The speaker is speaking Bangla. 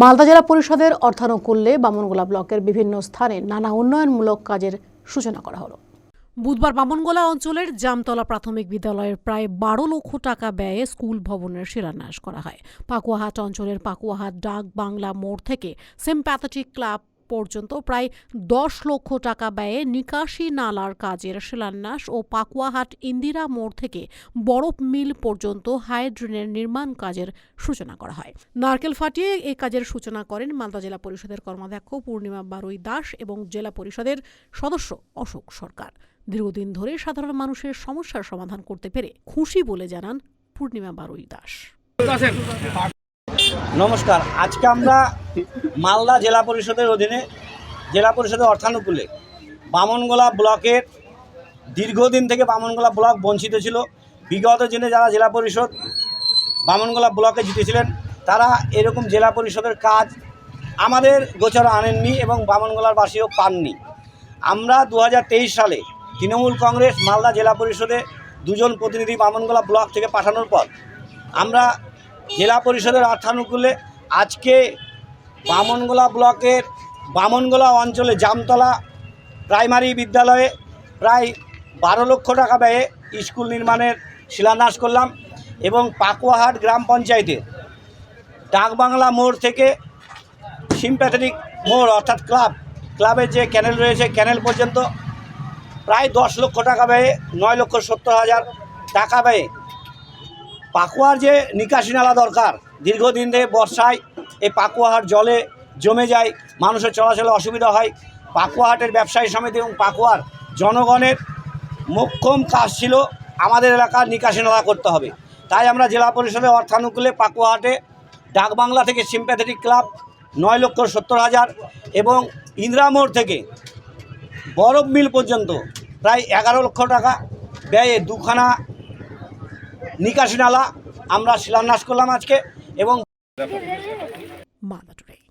মালদা জেলা পরিষদের অর্থানুকূল্যে বামনগোলা ব্লকের বিভিন্ন স্থানে নানা উন্নয়নমূলক কাজের সূচনা করা হলো। বুধবার বামনগোলা অঞ্চলের জামতলা প্রাথমিক বিদ্যালয়ের প্রায় বারো লক্ষ টাকা ব্যয়ে স্কুল ভবনের শিলান্যাস করা হয়। পাকুয়াহাট অঞ্চলের পাকুয়াহাট ডাক বাংলা মোড় থেকে সিম্প্যাথেটিক ক্লাব পর্যন্ত প্রায় দশ লক্ষ টাকা ব্যয়ে নিকাশি নালার কাজের শিলান্যাস ও পাকুয়াহাট ইন্দিরা মোড় থেকে বরফ মিল পর্যন্ত হাইড্রেনের নির্মাণ কাজের সূচনা করা হয়। নারকেল ফাটিয়ে এই কাজের সূচনা করেন মালদা জেলা পরিষদের কর্মাধ্যক্ষ পূর্ণিমা বারুই দাস এবং জেলা পরিষদের সদস্য অশোক সরকার। দীর্ঘদিন ধরে সাধারণ মানুষের সমস্যার সমাধান করতে পেরে খুশি বলে জানান পূর্ণিমা বারুই দাস। নমস্কার, আজকে আমরা মালদা জেলা পরিষদের অধীনে, জেলা পরিষদের অর্থানুকূলে বামনগোলা ব্লকের দীর্ঘদিন থেকে বামনগোলা ব্লক বঞ্চিত ছিল। বিগত দিনে যারা জেলা পরিষদ বামনগোলা ব্লকে জিতেছিলেন, তারা এরকম জেলা পরিষদের কাজ আমাদের গোচরে আনেননি এবং বামনগোলার বাসীও পাননি। আমরা দু হাজার তেইশ সালে তৃণমূল কংগ্রেস মালদা জেলা পরিষদে দুজন প্রতিনিধি বামনগোলা ব্লক থেকে পাঠানোর পর আমরা জেলা পরিষদের অর্থানুকূলে আজকে বামনগোলা ব্লকের বামনগোলা অঞ্চলে জামতলা প্রাইমারি বিদ্যালয়ে প্রায় বারো লক্ষ টাকা ব্যয়ে স্কুল নির্মাণের শিলান্যাস করলাম এবং পাকুয়াহাট গ্রাম পঞ্চায়েতে ডাকবাংলা মোড় থেকে সিম্প্যাথেটিক মোড় অর্থাৎ ক্লাব, ক্লাবের যে ক্যানেল রয়েছে, ক্যানেল পর্যন্ত প্রায় দশ লক্ষ টাকা ব্যয়ে নয় লক্ষ সত্তর হাজার টাকা ব্যয়ে পাকুয়ার যে নিকাশি নালা দরকার, দীর্ঘদিন ধরে বর্ষায় এই পাকুয়াহাট জলে জমে যায়, মানুষের চলাচলে অসুবিধা হয়। পাকুয়াহাটের ব্যবসায়ী সমিতি এবং পাকুয়ার জনগণের মোক্ষম কাজ ছিল আমাদের এলাকার নিকাশি নালা করতে হবে। তাই আমরা জেলা পরিষদের অর্থানুকূলে পাকুয়াহাটে ডাকবাংলা থেকে সিম্প্যাথেটিক ক্লাব নয় লক্ষ সত্তর হাজার এবং ইন্দিরা মোড় থেকে বরফ মিল পর্যন্ত প্রায় এগারো লক্ষ টাকা ব্যয়ে দুখানা নিকাশি নালা আমরা শিলান্যাস করলাম আজকে এবং মালদা টুডে